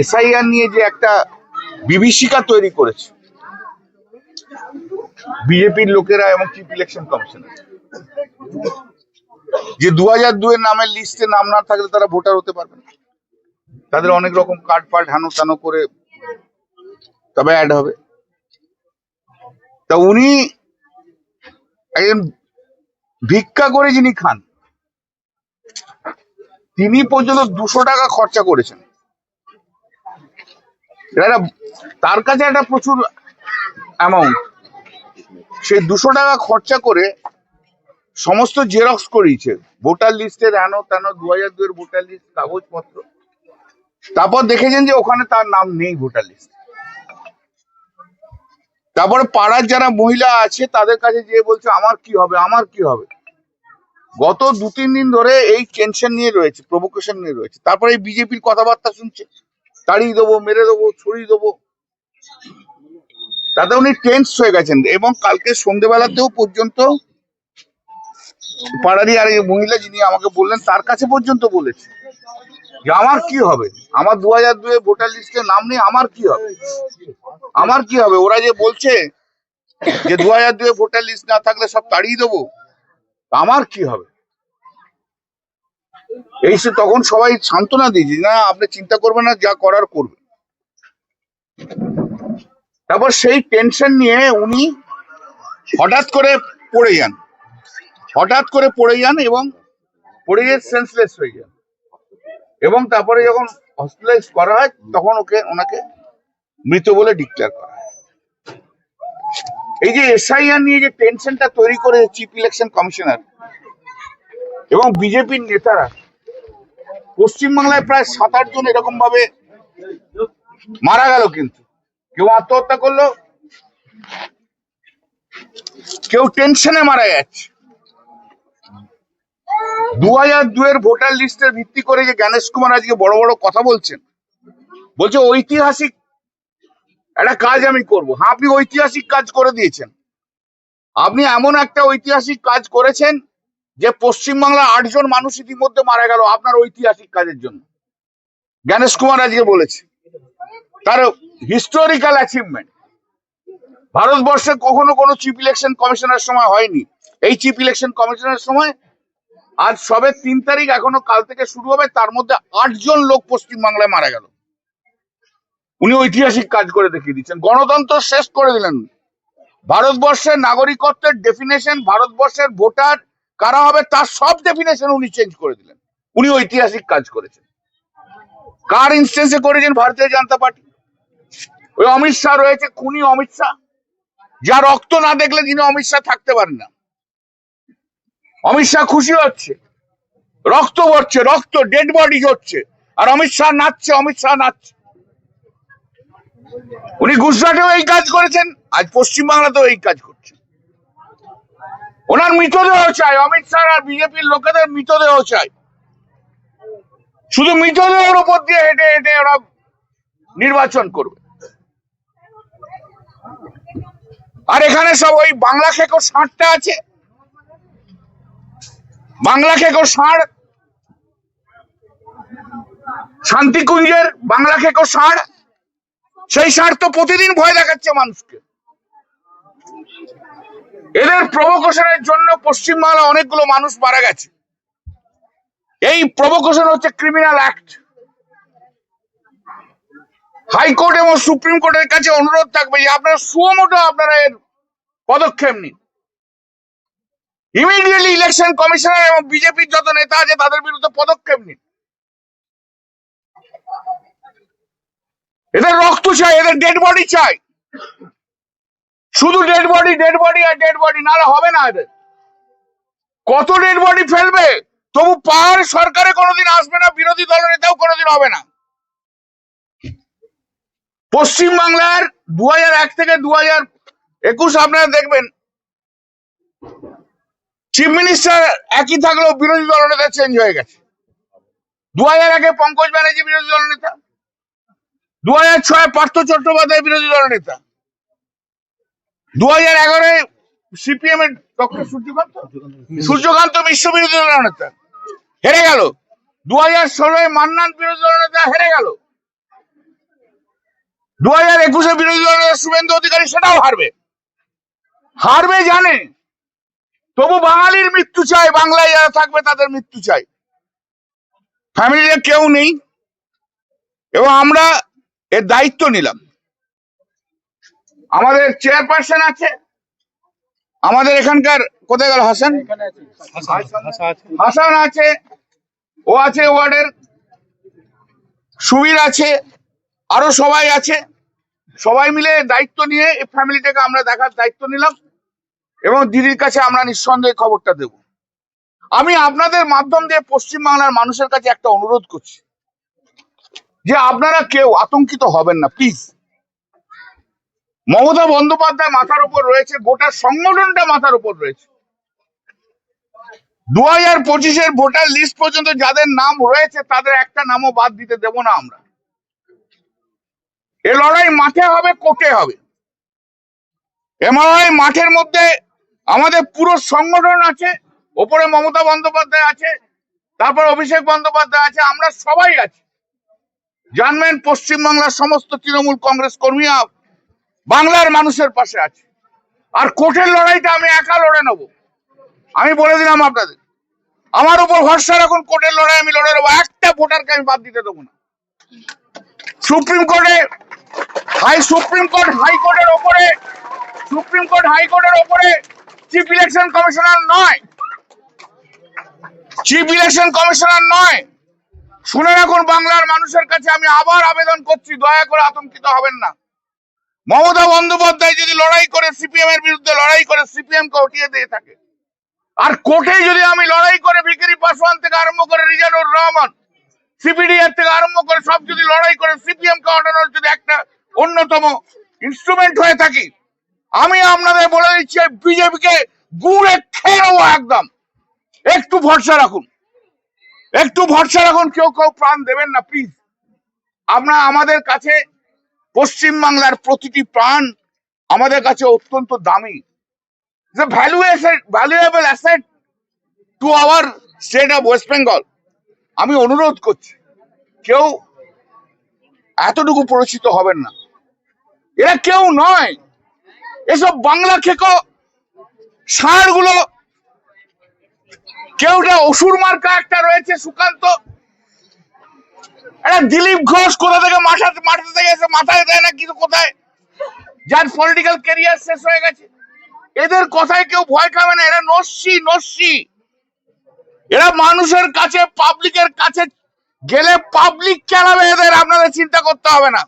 SIR নিয়ে যে একটা বিভীষিকা তৈরি করেছে। বিজেপির লোকেরা এবং চিফ ইলেকশন কমিশনার যে দু হাজার দুয়ের নামের লিস্টে নাম না থাকলে তারা ভোটার হতে পারবে না। তাদের অনেক রকম কার্ড ফার্ড হানো টানো করে তবে অ্যাড হবে। তা উনি একজন ভিক্ষা করে যিনি খান, তিনি পর্যন্ত দুশো টাকা খরচা করেছেন। তার কাছে একটা প্রচুর অ্যামাউন্ট সে দুশো টাকা খরচা করে সমস্ত জেরক্স করিয়েছে। ভোটার লিস্টের এনো তেনো দু হাজার দুয়ের ভোটার লিস্ট কাগজপত্র। তারপর দেখেছেন যে ওখানে তার নাম নেই ভোটার লিস্ট তারপরে পাড়ার যারা মহিলা আছে, তাদের কাছে যেয়ে বলছে, আমার কি হবে? আমার কি হবে? গত দু তিন দিন ধরে এই টেনশন নিয়ে রয়েছে প্রভোকেশন নিয়ে রয়েছে। তারপরে এই বিজেপির কথাবার্তা শুনছে। তাড়িয়ে দেবো, মেরে দেবো ছড়িয়ে দেবো। তাতে উনি টেন্স হয়ে গেছেন। এবং কালকে সন্ধেবেলাতেও পর্যন্ত পাড়ারই আর মহিলা যিনি আমাকে বললেন, তার কাছে পর্যন্ত বলেছে। যে আমার কি হবে? আমার দু হাজার দুয়ে ভোটার লিস্টে নাম নেই, আমার কি হবে? আমার কি হবে? ওরা যে বলছে যে দু হাজার দুয়ে ভোটার লিস্ট না থাকলে সব তাড়িয়ে দেবো আমার কি হবে? এই সে তখন সবাই সান্ত্বনা দিয়েছে, না, আপনি চিন্তা করবেন না, যা করার করবে তারপর সেই টেনশন নিয়ে উনি হঠাৎ করে পড়ে যান। হঠাৎ করে পড়ে যান এবং পড়ে গিয়ে সেন্সলেস হয়ে যান। এবং তারপরে যখন হসপিটালাইজ করা হয়, তখন ওকে, ওনাকে মৃত বলে ডিক্লেয়ার করা এই যে এসআইআর নিয়ে যে টেনশনটা তৈরি করে চিফ ইলেকশন কমিশনার এবং বিজেপির নেতারা পশ্চিমবাংলায় প্রায় সাত আট জন এরকম ভাবে মারা গেল কিন্তু। কেউ আত্মহত্যা করল, কেউ টেনশনে মারা যাচ্ছে দু হাজার দুয়ের ভোটার লিস্টের ভিত্তি করে যে জ্ঞানেশ কুমার আজকে বড় বড় কথা বলছেন, বলছে ঐতিহাসিক একটা কাজ আমি করব। হ্যাঁ আপনি ঐতিহাসিক কাজ করে দিয়েছেন। আপনি এমন একটা ঐতিহাসিক কাজ করেছেন যে পশ্চিমবাংলার আটজন মানুষ ইতিমধ্যে মারা গেল আপনার ঐতিহাসিক কাজের জন্য। জ্ঞানেশ কুমার আজকে বলেছে, তার হিস্টোরিক্যাল অ্যাচিভমেন্ট ভারতবর্ষে কখনো কোনো চিফ ইলেকশন কমিশনের সময় হয়নি। এই চিফ ইলেকশন কমিশনের সময় আজ সবে তিন তারিখ এখনও কাল থেকে শুরু হবে, তার মধ্যে আটজন লোক পশ্চিমবাংলায় মারা গেল। উনি ঐতিহাসিক কাজ করে দেখিয়ে দিচ্ছেন, গণতন্ত্র শেষ করে দিলেন। ভারতবর্ষের নাগরিকত্বের ডেফিনেশন ভারতবর্ষের ভোটার কারা হবে তার সব ডেফিনেশন উনি চেঞ্জ করে দিলেন। উনি ঐতিহাসিক কাজ করেছেন। কার ইনস্টেন্সে করেছেন ভারতীয় জনতা পার্টি? ওই অমিত শাহ রয়েছে, খুনি অমিত শাহ। যা রক্ত না দেখলে যিনি অমিত শাহ থাকতে পারেন না। অমিত শাহ খুশি হচ্ছে। রক্ত পড়ছে, রক্ত ডেড বডি হচ্ছে। আর অমিত শাহ নাচছে, অমিত শাহ নাচছে। উনি গুজরাটেও এই কাজ করেছেন, আজ পশ্চিমবাংলাতেও এই কাজ করছেন। ওনার মৃতদেহ চাই, অমিত শাহ আর বিজেপির লোকেদের মৃতদেহ চাই। শুধু মৃতদেহের উপর দিয়ে হেঁটে হেঁটে ওরা নির্বাচন করবে। আর এখানে সব ওই বাংলা খেকো ষাঁড়টা আছে। বাংলা খেকো ষাঁড়, শান্তিকুঞ্জের বাংলা খেকো ষাঁড়, সেই ষাঁড় তো প্রতিদিন ভয় দেখাচ্ছে মানুষকে। এদের প্রভোকেশনের জন্য পশ্চিমবাংলা অনেকগুলো মানুষ মারা গেছে। এই প্রভোকেশন হচ্ছে ক্রিমিনাল অ্যাক্ট হাইকোর্ট এবং সুপ্রিম কোর্টের কাছে অনুরোধ থাকবে যে আপনারা সুমোটো আপনারা এর পদক্ষেপ নিন। ইমিডিয়েটলি ইলেকশন কমিশনার এবং বিজেপির যত নেতা আছে তাদের বিরুদ্ধে পদক্ষেপ নিন। এদের রক্ত চাই, এদের ডেড বডি চাই। শুধু ডেড বডি ডেড বডি আর ডেড বডি নাহলে হবে না এদের। কত ডেড বডি ফেলবে? তবু পাহাড় সরকারে কোনোদিন আসবে না, বিরোধী দল নেতাও কোনোদিন হবে না। পশ্চিম বাংলার দু এক থেকে দু একুশ আপনারা দেখবেন চিফ মিনিস্টার একই থাকলেও বিরোধী দল নেতা চেঞ্জ হয়ে গেছে। দু হাজার একে পঙ্কজ ব্যানার্জি বিরোধী দল নেতা। দু হাজার ছয় পার্থ চট্টোপাধ্যায় বিরোধী দল নেতা। দু হাজার এগারোয় সিপিএম এর ডক্টর সূর্যকান্ত? সূর্যকান্ত মিশ্র বিরোধী দল নেতা। হেরে গেল। দু হাজার ষোলোয় মান্নান বিরোধী দল নেতা হেরে গেল। দু হাজার একুশে বিরোধী দলের শুভেন্দু অধিকারী সেটাও হারবে। হারবে জানে। তবু বাঙালির মৃত্যু চাই, বাংলায় যারা থাকবে তাদের মৃত্যু চাই। ফ্যামিলিতে কেউ নেই। এবং আমরা এর দায়িত্ব নিলাম। আমাদের চেয়ারপারসন আছে। আমাদের এখানকার, কোথায় গেল হাসান? হাসান আছে, ও আছে ওয়ার্ডের, সুবীর আছে, আরও সবাই আছে। সবাই মিলে দায়িত্ব নিয়ে এই ফ্যামিলিটাকে আমরা দেখার দায়িত্ব নিলাম এবং দিদির কাছে আমরা নিঃসন্দেহে খবরটা দেব। আমি আপনাদের মাধ্যম দিয়ে পশ্চিমবাংলার মানুষের কাছে একটা অনুরোধ করছি যে আপনারা কেউ আতঙ্কিত হবেন না প্লিজ মমতা বন্দ্যোপাধ্যায় মাথার উপর রয়েছে, গোটা সংগঠনটা মাথার উপর রয়েছে। দু হাজার পঁচিশের ভোটার লিস্ট পর্যন্ত যাদের নাম রয়েছে, তাদের একটা নামও বাদ দিতে দেব না আমরা। এ লড়াই মাঠে হবে, কোর্টে হবে। এ লড়াই মাঠের মধ্যে আমাদের পুরো সংগঠন আছে, ওপরে মমতা বন্দ্যোপাধ্যায় আছে, তারপর অভিষেক বন্দ্যোপাধ্যায় আছে, আমরা সবাই আছি। জানবেন পশ্চিমবাংলার সমস্ত তৃণমূল কংগ্রেস কর্মী বাংলার মানুষের পাশে আছে। আর কোর্টের লড়াইটা আমি একা লড়ে নেব। আমি বলে দিলাম আপনাদের, আমার উপর ভরসা রাখুন, কোর্টের লড়াই আমি লড়ে নেব। একটা ভোটারকে আমি বাদ দিতে দেবো না। সুপ্রিম কোর্টে, হাই, সুপ্রিম কোর্ট হাইকোর্টের ওপরে, সুপ্রিম কোর্ট হাইকোর্টের ওপরে চিফ ইলেকশন কমিশনার নয়। চিফ ইলেকশন কমিশনার নয়। শুনে রাখুন, বাংলার মানুষের কাছে আমি আবার আবেদন করছি। দয়া করে আতঙ্কিত হবেন না। মমতা বন্দ্যোপাধ্যায় যদি লড়াই করে সিপিএম এর বিরুদ্ধে লড়াই করে সিপিএম কে হটিয়ে দিয়ে থাকে, আর কোর্টে যদি আমি লড়াই করে ভিকিরি পাসওয়ান থেকে আরম্ভ করে রিজানুর রহমান, সিপিডিআর থেকে আরম্ভ করে সব যদি লড়াই করে সিপিএম কে হটানোর যদি একটা অন্যতম ইনস্ট্রুমেন্ট হয়ে থাকি, আমি আপনাদের বলে দিচ্ছি বিজেপি কে গুড়ে খেয়ে নেব একদম। একটু ভরসা রাখুন। একটু ভরসা রাখুন, কেউ কেউ প্রাণ দেবেন না প্লিজ আমরা আমাদের কাছে পশ্চিম বাংলার প্রতিটি প্রাণ আমাদের কাছে অত্যন্ত দামি। Value valuable asset to our state of West Bengal আমি অনুরোধ করছি, কেউ এতটুকু পরিচিত হবেন না। এরা কেউ নয়। এসব বাংলা খেকো ষাঁড়গুলো, কেউটা অসুর মার্কা একটা রয়েছে সুকান্ত। একটা দিলীপ ঘোষ কোথা থেকে মাথা মাঠে থেকে এসে মাথায় দেয় না কিছু কোথায়? যার পলিটিক্যাল ক্যারিয়ার শেষ হয়ে গেছে। এদের কথায় কেউ ভয় খাবে না, এরা নস্যি নস্যি। এরা মানুষের কাছে পাবলিকের কাছে গেলে পাবলিক চালাবে এদের আপনাদের চিন্তা করতে হবে না।